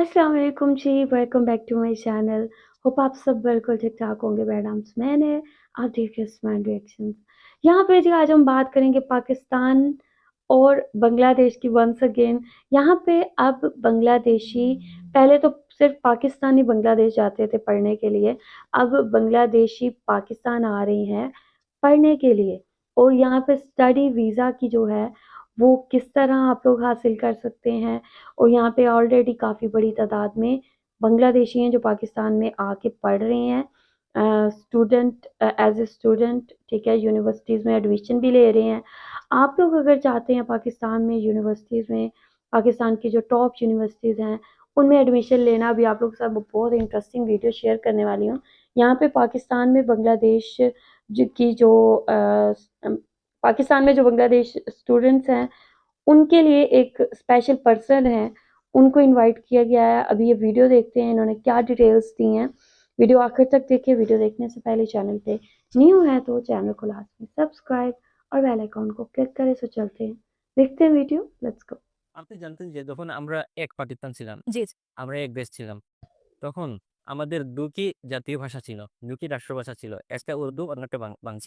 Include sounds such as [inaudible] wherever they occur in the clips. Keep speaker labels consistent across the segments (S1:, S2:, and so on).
S1: अस्सलाम वालेकुम जी welcome back to my channel hope आप सब बिल्कुल ठीक ठाक होंगे मैडम्स मैंने आप देख रहे स्माइल रिएक्शंस यहाँ पे जी आज हम बात करेंगे पाकिस्तान और बांग्लादेश की वंस अगेन यहाँ पे अब बांग्लादेशी, पहले तो सिर्फ़ पाकिस्तानी बांग्लादेश जाते थे पढ़ने के लिए, अब बांग्लादेशी पाकिस्तान आ रही हैं पढ़ने के लिए. और यहाँ पे स्टडी वीज़ा की जो है वो किस तरह आप लोग हासिल कर सकते हैं? और यहाँ पे ऑलरेडी काफ़ी बड़ी तादाद में बांग्लादेशी हैं जो पाकिस्तान में आके पढ़ रहे हैं। स्टूडेंट एज ए स्टूडेंट ठीक है यूनिवर्सिटीज़ में एडमिशन भी ले रहे हैं। आप लोग अगर चाहते हैं पाकिस्तान में यूनिवर्सिटीज़ में, पाकिस्तान की जो टॉप यूनिवर्सिटीज़ हैं, उनमें एडमिशन लेना भी आप लोग के साथ बहुत इंटरेस्टिंग वीडियो शेयर करने वाली हूँ। यहाँ पे पाकिस्तान में बांग्लादेश की जो पाकिस्तान में जो बांग्लादेश स्टूडेंट्स हैं उनके लिए एक स्पेशल पर्सन है उनको इनवाइट किया गया है अभी ये वीडियो देखते हैं इन्होंने क्या डिटेल्स दी हैं वीडियो आखिर तक देखिए वीडियो देखने से पहले चैनल पे न्यू है तो चैनल को लास्ट में सब्सक्राइब और बेल आइकन को क्लिक करें सो चलते हैं देखते हैं वीडियो लेट्स गो
S2: আপনি জানতেন যে যখন আমরা এক পাকিস্তান ছিলাম
S3: জি, জি।
S2: আমরা এক দেশ ছিলাম তখন আমাদের দুটি জাতীয় ভাষা ছিল দুটি রাষ্ট্রভাষা ছিল একটা উর্দু অন্যটা বাং- বাংলা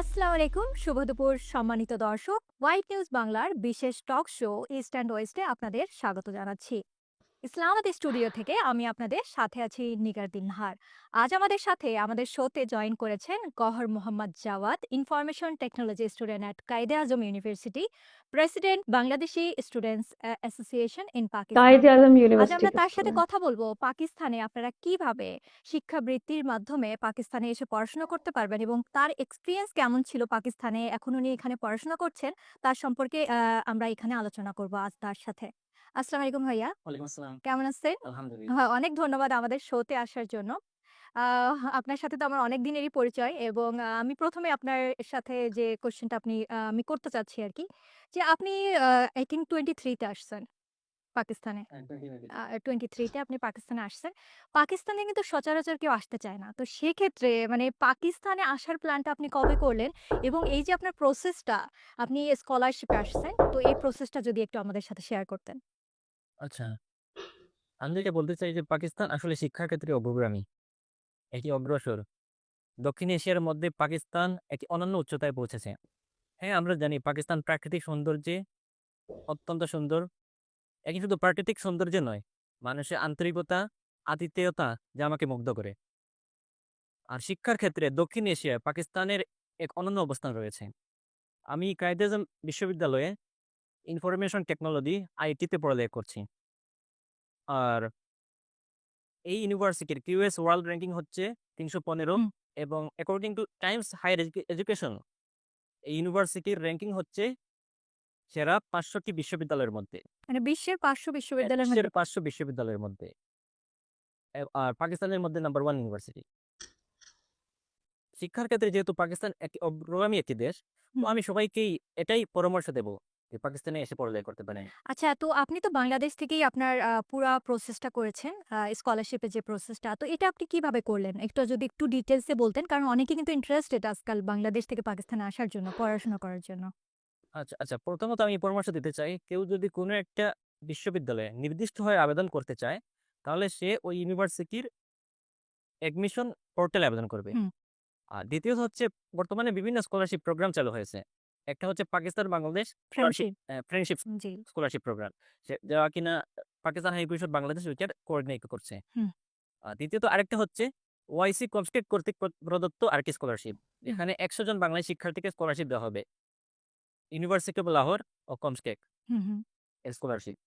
S3: আসসালামু আলাইকুম। শুভ দুপুর, সম্মানিত দর্শক। হোয়াইট নিউজ বাংলার বিশেষ টক শো, ইস্ট অ্যান্ড ওয়েস্টে আপনাদের স্বাগত জানাচ্ছি। ইসলামাবাদ স্টুডিও থেকে আমি আপনাদের সাথে আছি নিগার দিনহার আজ আমাদের সাথে আমাদের শোতে জয়েন করেছেন Gohar Mohammad Jawad information technology student at Quaid Azam university president Bangladeshi students association
S1: in Pakistan.
S3: আজ আমরা তার সাথে কথা বলব পাকিস্তানে আপনারা কীভাবে শিক্ষাবৃত্তির মাধ্যমে পাকিস্তানে এসে পড়াশোনা করতে পারবেন এবং তার এক্সপিরিয়েন্স কেমন ছিল পাকিস্তানে? এখন উনি এখানে পড়াশোনা করছেন তার সম্পর্কে আমরা এখানে আলোচনা করব আজ তার সাথে। আসসালামু আলাইকুম ভাইয়া।
S2: আসসালাম।
S3: কেমন আছেন?
S2: আলহামদুলিল্লাহ।
S3: হ্যাঁ, অনেক ধন্যবাদ আমাদের শোতে আসার জন্য। আপনার সাথে তো আমার অনেক দিনেরই পরিচয় এবং আমি প্রথমে আপনার সাথে যে কোশ্চেনটা আপনি আমি করতে চাচ্ছি আর কি যে আপনি আই থিঙ্ক টোয়েন্টি থ্রিতে আসছেন পাকিস্তানে। টোয়েন্টি থ্রিতে আপনি পাকিস্তানে আসছেন। পাকিস্তানে কিন্তু সচরাচর কেউ আসতে চায় না। তো সেক্ষেত্রে মানে পাকিস্তানে আসার প্ল্যানটা আপনি কবে করলেন এবং এই যে আপনার প্রসেসটা আপনি স্কলারশিপে আসছেন তো এই প্রসেসটা যদি একটু আমাদের সাথে শেয়ার করতেন।
S2: আচ্ছা। আমি যেটা বলতে চাই যে, পাকিস্তান আসলে শিক্ষার ক্ষেত্রে অগ্রগামী। এটি অগ্রসর। দক্ষিণ এশিয়ার মধ্যে পাকিস্তান একটি অনন্য উচ্চতায় পৌঁছেছে। হ্যাঁ আমরা জানি পাকিস্তান প্রাকৃতিক সৌন্দর্যে অত্যন্ত সুন্দর। একই শুধু প্রাকৃতিক সৌন্দর্য নয়, মানুষের আন্তরিকতা, আতিথেয়তা যা আমাকে মুগ্ধ করে। আর শিক্ষার ক্ষেত্রে দক্ষিণ এশিয়ায় পাকিস্তানের এক অনন্য অবস্থান রয়েছে। আমি কায়দাজম বিশ্ববিদ্যালয়ে ইনফরমেশন টেকনোলজি আইটিতে পড়ালেখা করছি। আর এই ইউনিভার্সিটির কিউএস ওয়ার্ল্ড র্যাঙ্কিং হচ্ছে তিনশো পনেরো এবং according to Times higher education এই ইউনিভার্সিটির র্যাঙ্কিং হচ্ছে সেরা পাঁচশোটি বিশ্ববিদ্যালয়ের মধ্যে।
S3: মানে বিশ্বের পাঁচশো বিশ্ববিদ্যালয়ের মধ্যে।
S2: পাঁচশো বিশ্ববিদ্যালয়ের মধ্যে। আর পাকিস্তানের মধ্যে নাম্বার ওয়ান ইউনিভার্সিটি শিক্ষার ক্ষেত্রে যেহেতু পাকিস্তান একটি অগ্রগামী একটি দেশ আমি সবাইকেই এটাই পরামর্শ দেব। পাকিস্তানে এসে পড়ালেখা করতে পারে
S3: আচ্ছা তো আপনি তো বাংলাদেশ থেকেই আপনার পুরা প্রসেসটা করেছেন স্কলারশিপের যে প্রসেসটা তো এটা আপনি কীভাবে করলেন? একটু যদি একটু ডিটেলসে বলতেন কারণ অনেকে কিন্তু ইন্টারেস্টেড আজকাল বাংলাদেশ থেকে পাকিস্তানে আসার জন্য পড়াশোনা করার জন্য।
S2: আচ্ছা আচ্ছা প্রথমত আমি পরামর্শ দিতে চাই কেউ যদি কোনো একটা বিশ্ববিদ্যালয়ে নির্দিষ্টভাবে আবেদন করতে চায় তাহলে সে ওই ইউনিভার্সিটির অ্যাডমিশন পোর্টালে আবেদন করবে। আর দ্বিতীয়ত হচ্ছে বর্তমানে বিভিন্ন স্কলারশিপ প্রোগ্রাম চালু হয়েছে। একটা হচ্ছে
S3: Pakistan
S2: Bangladesh
S3: friendship.
S2: Scholarship program. যা কিনা পাকিস্তান হাই কমিশন বাংলাদেশ উইকেট কোঅর্ডিনেট করছে। দ্বিতীয়ত আরেকটা হচ্ছে ওয়াইসি কমস্টেট কর্তৃক প্র- প্রদত্ত আরেকটি স্কলারশিপ। এখানে একশো জন বাংলাদেশ শিক্ষার্থীকে স্কলারশিপ দেওয়া হবে। ইউনিভার্সিটি অফ লাহোর ও কমস্টেক স্কলারশিপ।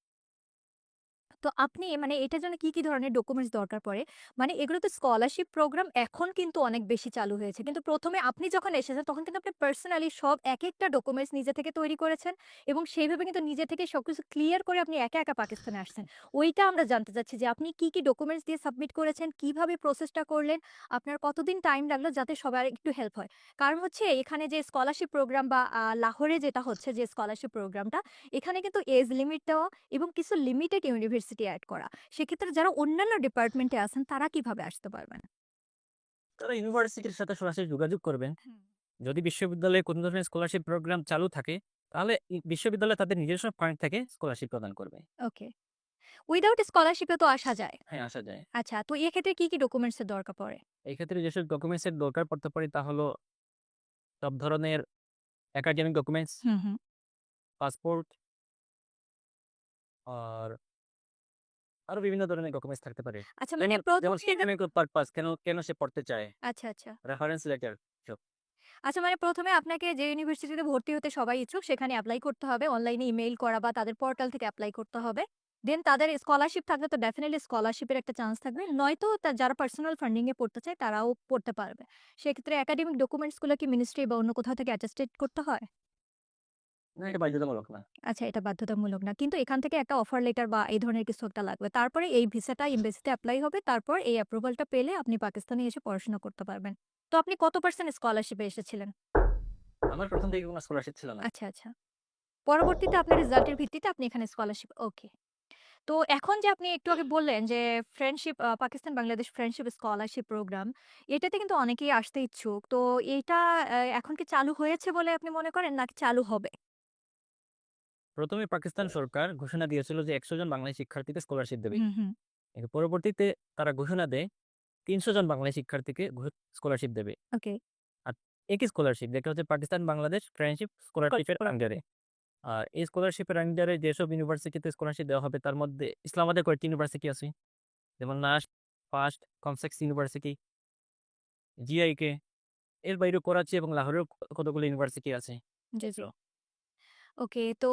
S3: তো আপনি মানে এটার জন্য কি কি ধরনের ডকুমেন্টস দরকার পড়ে? মানে এগুলো তো স্কলারশিপ প্রোগ্রাম এখন কিন্তু অনেক বেশি চালু হয়েছে। কিন্তু প্রথমে আপনি যখন এসেছেন, তখন কিন্তু আপনি পার্সোনালি সব এক একটা ডকুমেন্টস নিজে থেকে তৈরি করেছেন এবং সেইভাবে কিন্তু নিজে থেকে সব কিছু ক্লিয়ার করে আপনি একা একা পাকিস্তানে আসছেন। ওইটা আমরা জানতে চাচ্ছি যে আপনি কি কি ডকুমেন্টস দিয়ে সাবমিট করেছেন? কীভাবে প্রসেসটা করলেন? আপনার কতদিন টাইম লাগল যাতে সবার একটু হেল্প হয়? কারণ হচ্ছে এখানে যে স্কলারশিপ প্রোগ্রাম বা লাহোরে যেটা হচ্ছে যে স্কলারশিপ প্রোগ্রামটা এখানে কিন্তু এজ লিমিট দেওয়া এবং কিছু লিমিটেড ইউনিভার্সিটি অ্যাড করা সেক্ষেত্রে যারা অন্যান্য ডিপার্টমেন্টে আছেন তারা কীভাবে আসতে পারবেন
S2: তারা ইউনিভার্সিটির সাথে সরাসরি যোগাযোগ করবেন যদি বিশ্ববিদ্যালয়ে কোনো ধরনের স্কলারশিপ প্রোগ্রাম চালু থাকে তাহলে বিশ্ববিদ্যালয় তাদের নিজস্ব ফান্ড থেকে স্কলারশিপ প্রদান করবে।
S3: ওকে। উইথআউট স্কলারশিপে তো আসা যায়।
S2: হ্যাঁ, আসা যায়।
S3: আচ্ছা, তো এক্ষেত্রে কি, কি ডকুমেন্টস এর দরকার পড়ে?
S2: এই ক্ষেত্রে যেসব ডকুমেন্টস এর দরকার পড়তে পারে তা হলো সব ধরনের একাডেমিক ডকুমেন্টস,
S3: হুম, হুম।
S2: পাসপোর্ট আর আরও বিভিন্ন ধরনের ডকুমেন্টস থাকতে পারে।
S3: আচ্ছা মানে
S2: যেমন যেমন
S3: ১ম এ
S2: একাডেমিক পারপাস কেন কেন সে পড়তে চায়,
S3: আচ্ছা, আচ্ছা।
S2: রেফারেন্স লেটার
S3: আচ্ছা মানে ১ম এ আপনাকে যে ইউনিভার্সিটিতে ভর্তি হতে সবাই ইচ্ছুক সেখানে এপ্লাই করতে হবে। অনলাইনে ইমেইল করা বা তাদের পোর্টাল থেকে এপ্লাই করতে হবে। দেন তাদের স্কলারশিপ থাকলে তো ডেফিনিটলি স্কলারশিপের একটা চান্স থাকবে। নয়তো যারা পার্সোনাল ফান্ডিং এ পড়তে চায় তারাও পড়তে পারবে। সেক্ষেত্রে একাডেমিক ডকুমেন্টসগুলো কি মিনিস্ট্রি বা অন্য কোথাও থেকে অ্যাটেস্টেড করতে হয়?
S2: না, এটা বাধ্যতামূলক না।
S3: আচ্ছা এটা বাধ্যতামূলক না। কিন্তু এখান থেকে একটা অফার লেটার বা এই ধরনের কিছু একটা লাগবে। তারপরে এই ভিসাটা এমবাসিতে এপ্লাই হবে। তারপর এই অ্যাপ্রুভালটা পেলে আপনি পাকিস্তানে এসে পড়াশোনা করতে পারবেন। তো আপনি কত পার্সেন্ট স্কলারশিপে এসেছিলেন?
S2: আমার ১ম থেকে কোনো স্কলারশিপ ছিল না।
S3: আচ্ছা, আচ্ছা। পরবর্তীতে আপনার রেজাল্টের ভিত্তিতে আপনি এখানে স্কলারশিপ ওকে। তো এখন যে আপনি একটু আগে বললেন যে friendship Pakistan Bangladesh friendship scholarship program এটাতে কিন্তু অনেকেই আসতে ইচ্ছুক। তো এইটা আ এখন কি চালু হয়েছে বলে আপনি মনে করেন নাকি চালু হবে?
S2: ১ম এ পাকিস্তান সরকার ঘোষণা দিয়েছিল যে ১০০ জন বাংলাদেশী শিক্ষার্থীকে স্কলারশিপ দেবে। পরবর্তীতে তারা ঘোষণা দেয় ৩০০ জন বাংলাদেশী শিক্ষার্থীকে স্কলারশিপ দেবে। আর একই স্কলারশিপ যেটা হচ্ছে পাকিস্তান বাংলাদেশ ফ্রেন্ডশিপ স্কলারশিপের আন্ডারে। আর এই স্কলারশিপের আন্ডারে যেসব ইউনিভার্সিটিতে স্কলারশিপ দেওয়া হবে তার মধ্যে ইসলামাবাদের কয়েকটি ইউনিভার্সিটি আছে। যেমন নাস, ফাস্ট, কমসেক্স ইউনিভার্সিটি, জিআইকে। এর বাইরেও করাচি এবং লাহোরেও কতগুলো ইউনিভার্সিটি আছে।
S3: ওকে তো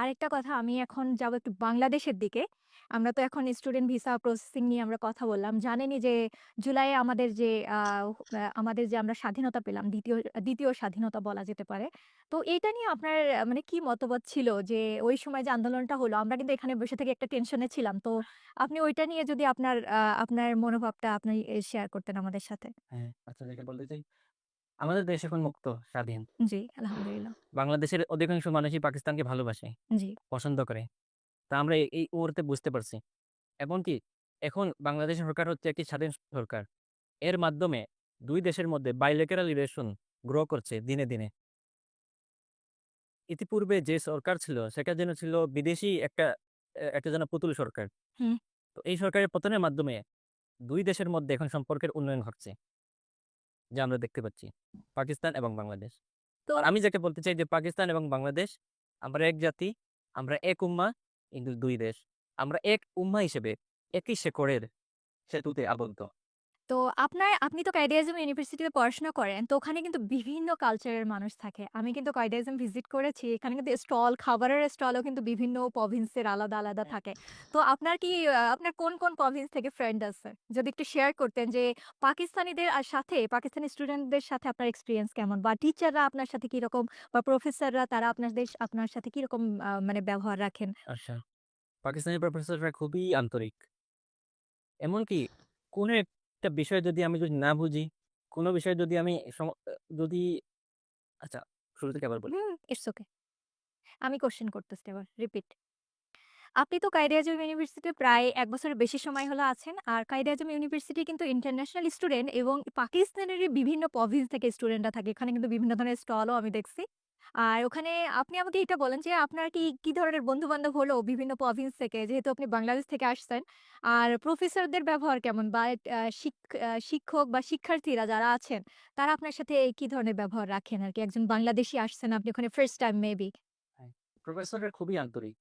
S3: আরেকটা কথা আমি এখন যাব একটু বাংলাদেশের দিকে। আমরা তো এখন স্টুডেন্ট ভিসা প্রসেসিং নিয়ে আমরা কথা বললাম। জানেনই যে জুলাইয়ে আমাদের যে আমাদের যে আমরা স্বাধীনতা পেলাম দ্বিতীয় দ্বিতীয় স্বাধীনতা বলা যেতে পারে। তো এইটা নিয়ে আপনার মানে কি মতবাদ ছিল যে ওই সময় যে আন্দোলনটা হলো আমরা কিন্তু এখানে বসে থেকে একটা টেনশনে ছিলাম। তো আপনি ওইটা নিয়ে যদি আপনার আপনার মনোভাবটা আপনি শেয়ার করতেন আমাদের সাথে।
S2: হ্যাঁ, আচ্ছা বলতে চাই, আমাদের দেশ এখন মুক্ত, স্বাধীন।
S3: জি, আলহামদুলিল্লাহ।
S2: বাংলাদেশের অধিকাংশ মানুষই পাকিস্তানকে ভালোবাসে,
S3: জি।
S2: পছন্দ করে। তা আমরা এই মুহূর্তে বুঝতে পারছি। এমনকি এখন বাংলাদেশ সরকার হচ্ছে একটি স্বাধীন সরকার। এর মাধ্যমে ২ দেশের মধ্যে bilateral রিলেশন গ্রো করছে দিনে, দিনে। ইতিপূর্বে যে সরকার ছিল সেটা যেন ছিল বিদেশি একটা একটা যেন পুতুল সরকার। তো এই সরকারের পতনের মাধ্যমে দুই দেশের মধ্যে এখন সম্পর্কের উন্নয়ন ঘটছে। যা আমরা দেখতে পাচ্ছি। পাকিস্তান এবং বাংলাদেশ।
S3: তো
S2: আমি যাকে বলতে চাই যে পাকিস্তান এবং বাংলাদেশ আমরা এক জাতি, আমরা এক উম্মা কিন্তু দুই দেশ। আমরা এক উম্মা হিসেবে একই শেকড়ের সেতুতে আবদ্ধ।
S3: তো আপনার আপনি তো কায়দে-আজম ইউনিভার্সিটিতে পড়াশোনা করেন। তো ওখানে কিন্তু বিভিন্ন কালচারের মানুষ থাকে। আমি কিন্তু কায়দে-আজম ভিজিট করেছি। এখানে কিন্তু স্টল খাবারের স্টলও কিন্তু বিভিন্ন প্রভিন্সের আলাদা, আলাদা থাকে। তো আপনার কি আপনার কোন, কোন প্রভিন্স থেকে ফ্রেন্ড আছে? যদি একটু শেয়ার করতেন যে পাকিস্তানিদের আর সাথে পাকিস্তানি স্টুডেন্টদের সাথে আপনার এক্সপেরিয়েন্স কেমন? বা টিচাররা আপনার সাথে কীরকম বা প্রফেসররা তারা আপনাদের আপনার সাথে কীরকম মানে ব্যবহার রাখেন?
S2: আচ্ছা। পাকিস্তানি প্রফেসররা খুবই আন্তরিক। এমনকি কোনো একটা বিষয় যদি আমি যদি না বুঝি, কোনো বিষয় যদি আমি যদি আচ্ছা শুরু থেকে আবার বলি।
S3: It's okay. আমি কোয়েশ্চেন করতেছি এবার রিপিট। আপনি তো কায়দে-আজম ইউনিভার্সিটিতে প্রায় এক বছরের বেশি সময় হলো আছেন। আর কায়দে-আজম ইউনিভার্সিটি কিন্তু ইন্টারন্যাশনাল স্টুডেন্ট এবং পাকিস্তানেরই বিভিন্ন প্রভিন্স থেকে স্টুডেন্টরা থাকে। এখানে কিন্তু বিভিন্ন ধরনের স্টলও আমি দেখছি। আর ওখানে আপনি আমাকে এটা বলেন যে আপনার কি, কি ধরনের বন্ধু-বান্ধব হলো বিভিন্ন প্রভিন্স থেকে? যেহেতু আপনি বাংলাদেশ থেকে আসছেন। আর প্রফেসরদের ব্যবহার কেমন? বা শিক্ষক বা শিক্ষার্থীরা যারা আছেন তারা আপনার সাথে কি ধরনের ব্যবহার রাখেন আরকি? একজন বাংলাদেশী আসছেন আপনি ওখানে ফার্স্ট টাইম মেবি।
S2: প্রফেসররা খুবই আন্তরিক।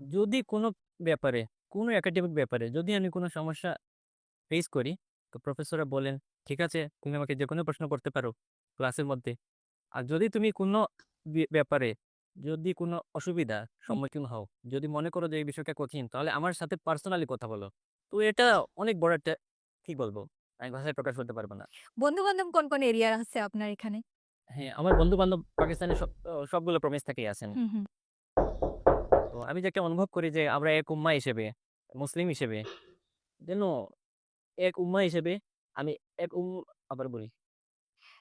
S2: যদি কোনো ব্যাপারে, কোনো একাডেমিক ব্যাপারে যদি আমি কোনো সমস্যা ফেস করি, তো প্রফেসররা বলেন, "ঠিক আছে, তুমি আমাকে যেকোনো প্রশ্ন করতে পারো ক্লাসের মধ্যে। আর যদি তুমি কোনো ব্যাপারে যদি কোনো অসুবিধার
S3: হুম।
S2: সম্মুখীন হও, যদি মনে করো যে এই বিষয়টা কঠিন, তাহলে আমার সাথে পার্সোনালি কথা বলো।" তো এটা অনেক বড় একটা কি বলব? আমি ভাষায় প্রকাশ করতে পারব না।
S3: বন্ধু-বান্ধব কোন, কোন এরিয়ার আছে আপনার এখানে?
S2: হ্যাঁ, আমার বন্ধু-বান্ধব পাকিস্তানের সব অ সবগুলো প্রভিন্স থেকেই আছেন। তো আমি যেটা অনুভব করি যে আমরা এক উম্মা হিসেবে, মুসলিম হিসেবে যেন এক উম্মা হিসেবে আমি এক উম আবার বলি।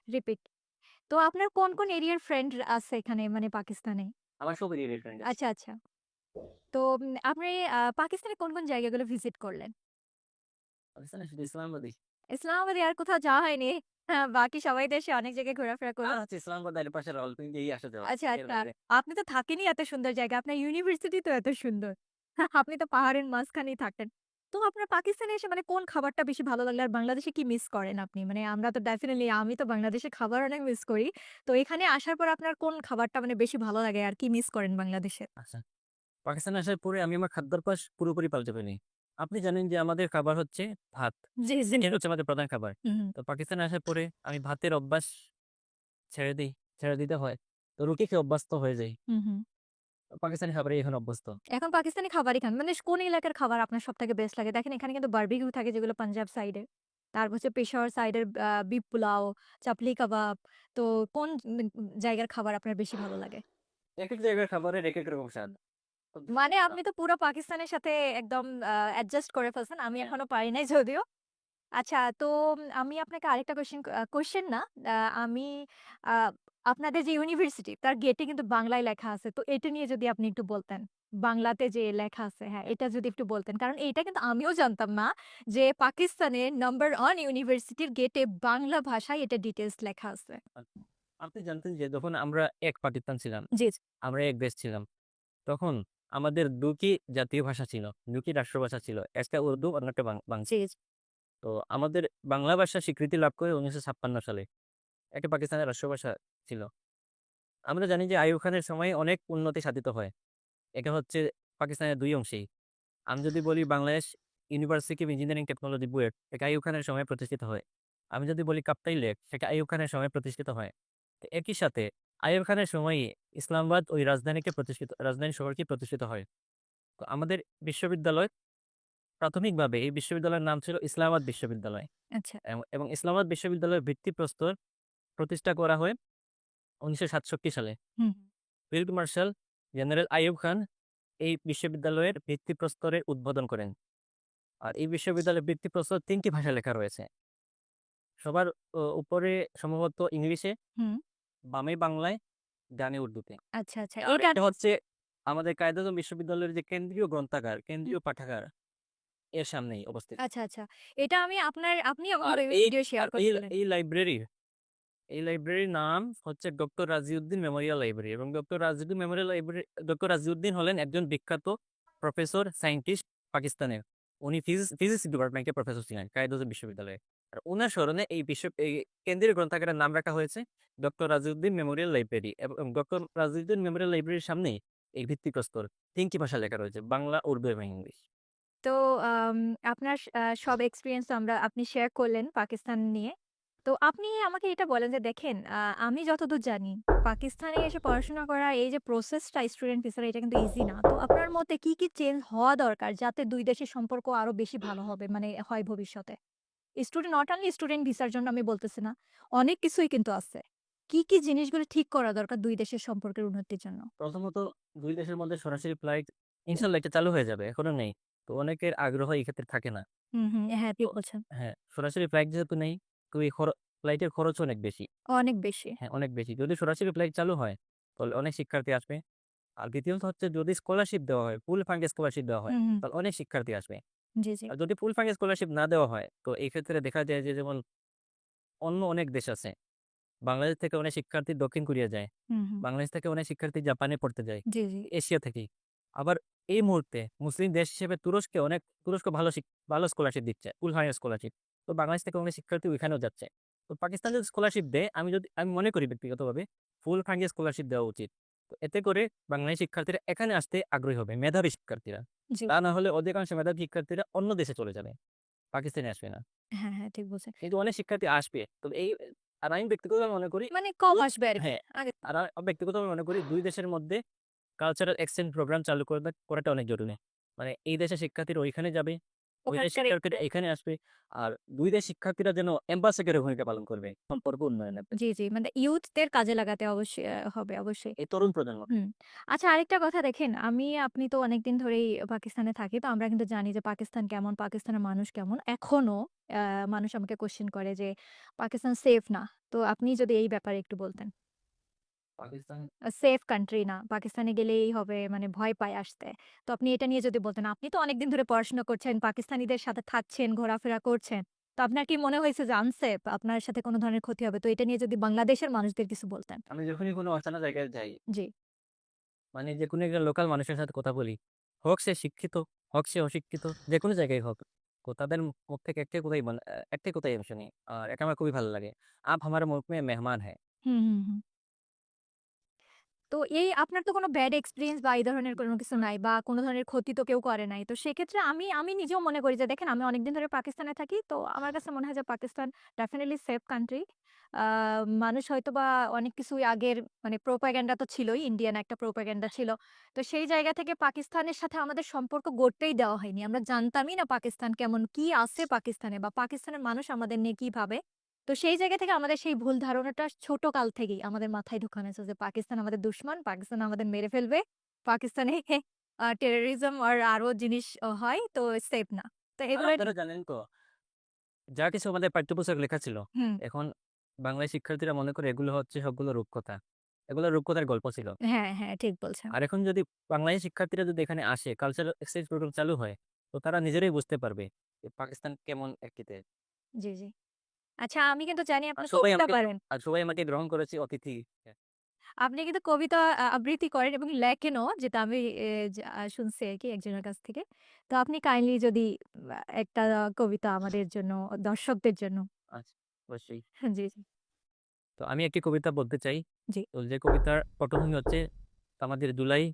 S3: রিপিট। তো আপনার কোন, কোন এরিয়ার ফ্রেন্ড আছে এখানে মানে পাকিস্তানে?
S2: আমার সব এরিয়ার ফ্রেন্ড
S3: আচ্ছা, আচ্ছা। তো উম আপনি আ পাকিস্তানের কোন, কোন জায়গাগুলো ভিজিট করলেন?
S2: পাকিস্তানে শুধু ইসলামাবাদই।
S3: ইসলামাবাদে আর কোথাও যাওয়া হয়নি? হ্যাঁ, বাকি সবাই দেশে অনেক জায়গায় ঘোরাফেরা করল।
S2: আর হচ্ছে ইসলামাবাদ আইলে পাশে রাওয়ালপিন্ডি এই আসা যাওয়া।
S3: আচ্ছা,
S2: এর
S3: আচ্ছা।
S2: বাইরে
S3: আপনি তো থাকেনই এত সুন্দর জায়গা আপনার ইউনিভার্সিটি তো এত সুন্দর। আপনি তো পাহাড়ের মাঝখানেই থাকেন। তো আপনার পাকিস্তানে এসে মানে কোন খাবারটা বেশি ভালো লাগল? আর বাংলাদেশে কি মিস করেন আপনি? মানে আমরা তো ডেফিনিটলি আমি তো বাংলাদেশের খাবার অনেক মিস করি। তো এখানে আসার পর আপনার কোন খাবারটা মানে বেশি ভালো লাগে আর কি মিস করেন বাংলাদেশের?
S2: আচ্ছা। পাকিস্তানে আসার পরে আমি আমার খাদ্যাভ্যাস পুরোপুরি পাল্টে ফেলি। আপনি জানেন যে আমাদের খাবার হচ্ছে ভাত।
S3: জি, জি।
S2: এটা হচ্ছে আমাদের প্রধান খাবার। তো পাকিস্তানে আসার পরে আমি ভাতের অভ্যাস ছেড়ে দেই। ছেড়ে দিতে হয়। তো রুটি খেয়ে অভ্যস্ত হয়ে যাই। পাকিস্তানি খাবারেই এখন অভ্যস্ত।
S3: এখন পাকিস্তানি খাবারই খান। মানে কোন এলাকার খাবার আপনার সবথেকে বেস্ট লাগে? দেখেন এখানে কিন্তু বারবিকিউ থাকে যেগুলো পাঞ্জাব সাইডে। তারপর হচ্ছে পেশাওয়ার সাইডের বিফ পোলাও, চাপলি কাবাব। তো কোন জায়গার খাবার আপনার বেশি ভালো লাগে?
S2: একেক জায়গার খাবারের একেক রকম স্বাদ।
S3: মানে আপনি তো পুরো পাকিস্তানের সাথে একদম অ্যাডজাস্ট করে ফেলছেন। আমি
S2: হ্যাঁ।
S3: এখনও পারি নাই যদিও। আচ্ছা তো আমি আপনাকে আরেকটা কোয়েশ্চেন কোয়েশ্চেন না। আ আমি আ আপনাদের যে ইউনিভার্সিটি তার গেটে কিন্তু বাংলায় লেখা আছে। তো এটা নিয়ে যদি আপনি একটু বলতেন। বাংলাতে যে লেখা আছে হ্যাঁ, এটা যদি একটু বলতেন। কারণ এইটা কিন্তু আমিও জানতাম না যে পাকিস্তানের নাম্বার 1 ইউনিভার্সিটির গেটে বাংলা ভাষায় এটা ডিটেইলস লেখা আছে।
S2: আপনি জানতেন যে যখন আমরা এক পাকিস্তান ছিলাম,
S3: জি, জি।
S2: আমরা এক দেশ ছিলাম। তখন আমাদের ২ টি জাতীয় ভাষা ছিল। ২ টি রাষ্ট্রভাষা ছিল। একটা উর্দু বাং বাংলা।
S3: জি, জি।
S2: তো আমাদের বাংলা ভাষা স্বীকৃতি লাভ করে ১৯৫৬ সালে। এটা পাকিস্তানের রাষ্ট্রভাষা ছিল। আমরা জানি যে আইয়ুব খানের সময়ে অনেক উন্নতি সাধিত হয়। এটা হচ্ছে পাকিস্তানের দুই অংশেই। আমি যদি বলি Bangladesh university of engineering technology BUET, এটা আইয়ুব খানের সময়ে প্রতিষ্ঠিত হয়। আমি যদি বলি কাপ্তাই লেক, সেটা আইয়ুব খানের সময়ে প্রতিষ্ঠিত হয়। একই সাথে আইয়ুব খানের সময়েই ইসলামাবাদ ওই রাজধানীকে প্রতিষ্ঠিত রাজধানী শহরকে প্রতিষ্ঠিত হয়। তো আমাদের বিশ্ববিদ্যালয় প্রাথমিকভাবে এই বিশ্ববিদ্যালয়ের নাম ছিল ইসলামাবাদ বিশ্ববিদ্যালয়।
S3: আচ্ছা।
S2: এবং ইসলামাবাদ বিশ্ববিদ্যালয়ের ভিত্তিপ্রস্তর প্রতিষ্ঠা করা হয় ১৯৬৭ সালে। Field marshal general Ayub Khan এই বিশ্ববিদ্যালয়ের ভিত্তিপ্রস্তরের উদ্বোধন করেন। আর এই বিশ্ববিদ্যালয়ের ভিত্তিপ্রস্তর ৩ টি ভাষায় লেখা রয়েছে। সবার উপরে সম্ভবত ইংলিশে, বামে বাংলায়, ডানে উর্দুতে।
S3: আচ্ছা, আচ্ছা। এটা
S2: হচ্ছে আমাদের কায়েদ আজম বিশ্ববিদ্যালয়ের যে কেন্দ্রীয় গ্রন্থাগার, কেন্দ্রীয় পাঠাগার এর সামনেই অবস্থিত।
S3: আচ্ছা, আচ্ছা। এটা আমি আপনার আপনি
S2: এই
S3: ভিডিও শেয়ার করছিলেন।
S2: এই লাইব্রেরির এই লাইব্রেরির নাম হচ্ছে ডক্টর রাজিউদ্দিন মেমোরিয়াল লাইব্রেরি এবং doctor Raziuddin memorial library doctor Raziuddin হলেন একজন বিখ্যাত প্রফেসর, সায়েন্টিস্ট পাকিস্তানের। উনি ফিজিক্স ডিপার্টমেন্টের প্রফেসর ছিলেন কায়েদ আজম বিশ্ববিদ্যালয়ে। আর উনার স্মরণে এই বিশ্ব এই কেন্দ্রীয় গ্রন্থাগারের নাম রাখা হয়েছে ডক্টর রাজিউদ্দিন মেমোরিয়াল লাইব্রেরি এবং ডক্টর রাজিউদ্দিন মেমোরিয়াল লাইব্রেরির সামনেই এই ভিত্তিপ্রস্তর ৩ টি ভাষায় লেখা রয়েছে বাংলা, উর্দু এবং ইংলিশ।
S3: তো আপনার সব এক্সপেরিয়েন্স তো আমরা আপনি শেয়ার করলেন পাকিস্তান নিয়ে। তো আপনি আমাকে এটা বলেন যে দেখেন আমি যতদূর জানি পাকিস্তানে এসে পড়াশোনা করা এই যে প্রসেসটা স্টুডেন্ট ভিসার এটা কিন্তু ইজি না। তো আপনার মতে কি, কি চেঞ্জ হওয়া দরকার যাতে ২ দেশের সম্পর্ক আরও বেশি ভালো হবে মানে হয় ভবিষ্যতে? স্টুডেন্ট নট অনলি স্টুডেন্ট ভিসার জন্য আমি বলতেছি না। অনেক কিছুই কিন্তু আছে। কি, কি জিনিসগুলো ঠিক করা দরকার ২ দেশের সম্পর্কের উন্নতির জন্য?
S2: প্রথমত ২ দেশের মধ্যে সরাসরি ফ্লাইট ইনশাআল্লাহ এটা চালু হয়ে যাবে। এখনও নেই। তো অনেকের আগ্রহ এই ক্ষেত্রে থাকে না।
S3: হুম, হুম। হ্যাঁ, ঠিক বলছেন।
S2: হ্যাঁ, সরাসরি ফ্লাইট যেহেতু নেই, ফ্লাইটের খরচ অনেক বেশি।
S3: অনেক বেশি।
S2: হ্যাঁ, অনেক বেশি। যদি সরাসরি ফ্লাইট চালু হয়, তাহলে অনেক শিক্ষার্থী আসবে। আর দ্বিতীয়ত হচ্ছে যদি স্কলারশিপ দেওয়া হয়, ফুল ফান্ডে স্কলারশিপ দেওয়া হয়। তাহলে অনেক শিক্ষার্থী আসবে।
S3: জি, জি।
S2: আর যদি ফুল ফান্ডে স্কলারশিপ না দেওয়া হয়, তো এই ক্ষেত্রে দেখা যায় যে যেমন অন্য অনেক দেশ আছে। বাংলাদেশ থেকে অনেক শিক্ষার্থী দক্ষিণ কোরিয়া যায়। বাংলাদেশ থেকে অনেক শিক্ষার্থী জাপানে পড়তে যায়। এশিয়া থেকেই। আবার এই মুহূর্তে মুসলিম দেশ হিসেবে তুরস্কে অনেক তুরস্ক ভালো ভালো স্কলারশিপ দিচ্ছে। Full scholarship. তো বাংলাদেশ থেকে অনেক শিক্ষার্থী ওইখানেও যাচ্ছে। তো পাকিস্তান যদি স্কলারশিপ দেয়, আমি যদি আমি মনে করি ব্যক্তিগতভাবে ফুল ফান্ডে স্কলারশিপ দেওয়া উচিত। তো এতে করে বাংলাদেশী শিক্ষার্থীরা এখানে আসতে আগ্রহী হবে, মেধাবী শিক্ষার্থীরা। তা না হলে অধিকাংশ মেধাবী শিক্ষার্থীরা অন্য দেশে চলে যাবে। পাকিস্তানে আসবে না।
S3: হ্যাঁ, হ্যাঁ, ঠিক বলছেন।
S2: কিন্তু অনেক শিক্ষার্থী আসবে। তবে এই আর আমি ব্যক্তিগতভাবে মনে করি
S3: মানে কম আসবে।
S2: হ্যাঁ, আর আমি ব্যক্তিগতভাবে মনে করি ২ দেশের মধ্যে কালচারাল এক্সচেঞ্জ প্রোগ্রাম চালু করতে করাটা অনেক জরুরি। মানে এই দেশের শিক্ষার্থীরা ওইখানে যাবে, শিক্ষার্থীরা এখানে আসবে। আর ২ দেশের শিক্ষার্থীরা যেন অ্যাম্বাসেডরের ভূমিকা পালন করবে সম্পর্ক উন্নয়নে।
S3: জি, জি। মানে ইউথদের কাজে লাগাতে অবশ্যই হবে অবশ্যই।
S2: এই তরুণ প্রজন্ম।
S3: আচ্ছা আরেকটা কথা দেখেন, আমি আপনি তো অনেকদিন ধরেই পাকিস্তানে থাকি। তো আমরা কিন্তু জানি যে পাকিস্তান কেমন, পাকিস্তানের মানুষ কেমন। এখনও মানুষ আমাকে কোশ্চেন করে যে পাকিস্তান সেফ না। তো আপনি যদি এই ব্যাপারে একটু বলতেন।
S2: পাকিস্তান
S3: সেফ কান্ট্রি না। পাকিস্তানে গেলেই হবে মানে ভয় পায় আসতে। তো আপনি এটা নিয়ে যদি বলতেন, আপনি তো অনেকদিন ধরে পড়াশোনা করছেন, পাকিস্তানিদের সাথে থাকছেন, ঘোরাফেরা করছেন। তো আপনার কি মনে হয়েছে যে আনসেফ আপনার সাথে কোনো ধরনের ক্ষতি হবে? তো এটা নিয়ে যদি বাংলাদেশের মানুষদের কিছু বলতেন।
S2: আমি যখনই কোনো অচেনা জায়গায় যাই
S3: জি।
S2: মানে যে কোনো একটা লোকাল মানুষের সাথে কথা বলি হোক সে শিক্ষিত হোক সে অশিক্ষিত যে কোনো জায়গায় হোক তাদের মুখ থেকে একটাই কোথায় একটাই আমি শুনি। আর এটা আমার খুবই ভালো লাগে। আপ আমার মুখ মে মেহমান হ্যাঁ
S3: তো এই আপনার তো কোনো ব্যাড এক্সপিরিয়েন্স বা এই ধরনের কোনো কিছু নাই বা কোনো ধরনের ক্ষতি তো কেউ করে নাই। তো সেক্ষেত্রে আমি আমি নিজেও মনে করি যে, দেখেন আমি অনেকদিন ধরে পাকিস্তানে থাকি, তো আমার কাছে মনে হয় যে, পাকিস্তান ডেফিনেটলি সেফ কান্ট্রি মানুষ হয়তো বা অনেক কিছুই আগের মানে প্রোপাগ্যান্ডা তো ছিলই ইন্ডিয়ান একটা প্রোপাগ্যান্ডা ছিল। তো সেই জায়গা থেকে পাকিস্তানের সাথে আমাদের সম্পর্ক গড়তেই দেওয়া হয়নি। আমরা জানতামই না পাকিস্তান কেমন, কি আছে পাকিস্তানে বা পাকিস্তানের মানুষ আমাদের নিয়ে কি ভাবে। তো সেই জায়গা থেকে আমাদের সেই ভুল ধারণাটা ছোট কাল থেকেই আমাদের মাথায় ঢুকানো হয়েছে যে পাকিস্তান আমাদের দুশ্মন পাকিস্তান আমাদের মেরে ফেলবে। পাকিস্তানে [laughs] টেরোরিজম আর আরও জিনিস হয় তো সেফ না। তো এগুলো
S2: জানেন তো যা কিছু আমাদের পাঠ্যপুস্তক লেখা ছিল এখন বাংলায় শিক্ষার্থীরা মনে করে এগুলো হচ্ছে সবগুলো রূপকথা। এগুলো রূপকথার গল্প ছিল।
S3: হ্যাঁ হ্যাঁ ঠিক বলছেন।
S2: আর এখন যদি বাংলাদেশি শিক্ষার্থীরা যদি এখানে আসে কালচারাল এক্সচেঞ্জ প্রোগ্রাম চালু হয় তো তারা নিজেরাই বুঝতে পারবে পাকিস্তান কেমন একটি
S3: জি জি। আচ্ছা আমি কিন্তু জানি আপনি
S2: সবাই
S3: কবিতা
S2: আমাকে-
S3: পারেন।
S2: আর সবাই আমাকে গ্রহণ করেছে অতিথি।
S3: আপনি কিন্তু কবিতা আহ, আবৃত্তি করেন এবং লেখেনও যেটা আমি এ, যা- শুনছি আর কি একজনের কাছ থেকে। তো আপনি কাইন্ডলি যদি একটা কবিতা আমাদের জন্য দর্শকদের জন্য।
S2: অবশ্যই।
S3: জি জি।
S2: তো আমি একটি কবিতা বলতে চাই।
S3: জি।
S2: তো যে কবিতার পটভূমি হচ্ছে আমাদের জুলাই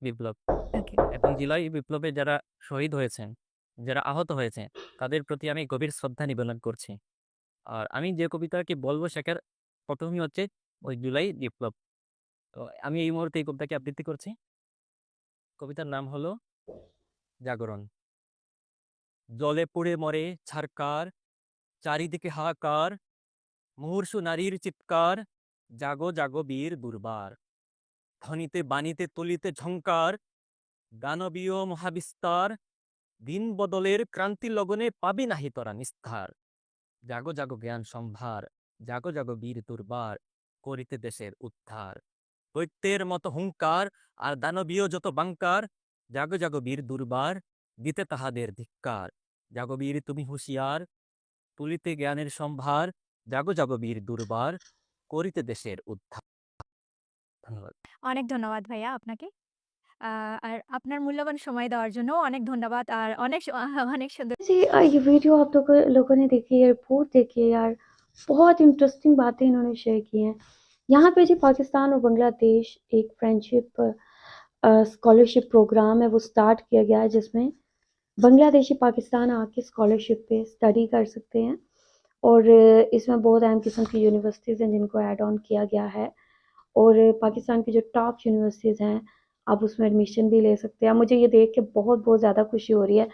S2: বিপ্লব।
S3: ওকে।
S2: এবং জুলাই বিপ্লবে যারা শহীদ হয়েছেন যারা আহত হয়েছে তাদের প্রতি আমি গভীর শ্রদ্ধা নিবেদন করছি। আর আমি যে কবিতাটি বলব সেটার পটভূমি হচ্ছে ওই জুলাই বিপ্লব। তো আমি এই মুহূর্তে এই কবিতাকে আবৃত্তি করছি। কবিতার নাম হলো জাগরণ। জলে পড়ে মরে ছারকার, চারিদিকে হাহাকার, মুহূর্ষু নারীর চিৎকার, জাগো জাগো বীর দুর্বার। ধ্বনিতে বাণীতে তলিতে ঝঙ্কার দানবীয় মহাবিস্তার, দিন বদলের ক্রান্তি লগনে পাবি নাহি তোরা নিস্তার। জাগো জাগো জ্ঞান সম্ভার, জাগো জাগো বীর দুর্বার, করিতে দেশের উদ্ধার। দৈত্যের মতো হুঙ্কার আর দানবীয় যত বাঙ্কার, জাগো জাগো বীর দুর্বার, দিতে তাহাদের ধিক্কার। জাগো বীর, তুমি হুঁশিয়ার, তুলিতে জ্ঞানের সম্ভার, জাগো জাগো বীর দুর্বার, করিতে দেশের উদ্ধার। ধন্যবাদ।
S3: অনেক ধন্যবাদ ভাইয়া আপনাকে। আর আপনার মূল্যবান সময় দেওয়ার জন্য অনেক ধন্যবাদ আর অনেক স- অনেক সুন্দর
S1: जी अ, ये वीडियो आप लोगों लोगों ने देखी है रिपोर्ट देखी है यार बहुत इंटरेस्टिंग बातें इन्होंने शेयर की हैं यहाँ पे जी पाकिस्तान और बांग्लादेश एक फ्रेंडशिप स्कॉलरशिप प्रोग्राम है वो स्टार्ट किया गया है जिसमें बांग्लादेशी पाकिस्तान आके स्कॉलरशिप पे स्टडी कर सकते हैं और अ, इसमें बहुत अहम किस्म की यूनिवर्सिटीज़ हैं जिनको ऐड ऑन किया गया है और अ, पाकिस्तान की जो टॉप यूनिवर्सिटीज़ हैं आप उसमें एडमिशन भी ले सकते हैं। मुझे ये देख के बहुत बहुत ज़्यादा खुशी हो रही है।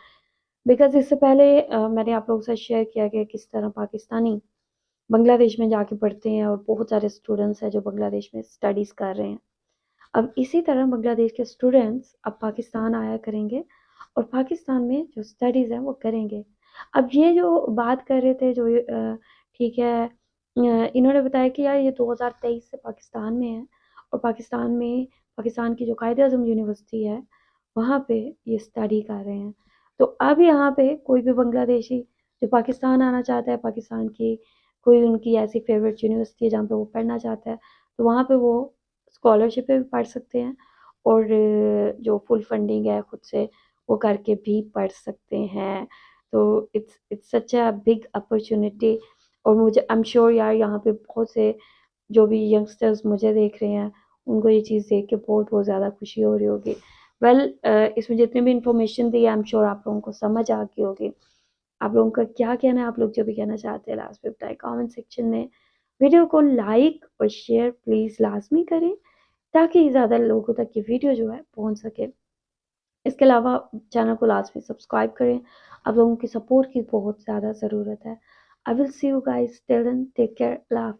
S1: बिकॉज़ इससे पहले अ, मैंने आप लोगों साथ शेयर किया कि किस तरह पाकिस्तानी बांग्लादेश में जाके पढ़ते हैं और बहुत सारे स्टूडेंट्स हैं जो बांग्लादेश में स्टडीज़ कर रहे हैं। अब इसी तरह बांग्लादेश के स्टूडेंट्स अब पाकिस्तान आया करेंगे और पाकिस्तान में जो स्टडीज़ हैं वो करेंगे। अब ये जो बात कर रहे थे जो ठीक है इन्होंने बताया कि यार ये 2023 से पाकिस्तान में है और पाकिस्तान में पाकिस्तान की जो कायद अजम यूनिवर्सिटी है, वहाँ पे ये स्टडी कर रहे हैं। तो अब यहाँ पे कोई भी बांग्लादेशी जो पाकिस्तान आना चाहता है, पाकिस्तान की कोई उनकी ऐसी फेवरेट यूनिवर्सिटी है जहाँ पे वो पढ़ना चाहता है तो वहाँ पे वो स्कॉलरशिप पे भी पढ़ सकते हैं और जो फुल फंडिंग है खुद से वो करके भी पढ़ सकते हैं। तो it's it's such a big opportunity और मुझे आई एम श्योर यार यहाँ पे बहुत से जो भी यंगस्टर्स मुझे देख रहे हैं उनको ये चीज़ देख के बहुत बहुत ज़्यादा खुशी हो रही होगी। वेल well, uh, इसमें जितनी भी इंफॉर्मेशन दी है आई एम श्योर आप लोगों को समझ आ गई होगी। आप लोगों का क्या कहना है? आप लोग जो भी कहना चाहते हैं लास्ट में बताएँ कमेंट सेक्शन में। वीडियो को लाइक और शेयर प्लीज़ लाजमी करें ताकि ज़्यादा लोगों तक ये वीडियो जो है पहुँच सके। इसके अलावा चैनल को लाजमी सब्सक्राइब करें। आप लोगों की सपोर्ट की बहुत ज़्यादा ज़रूरत है। I will see you then take care Allah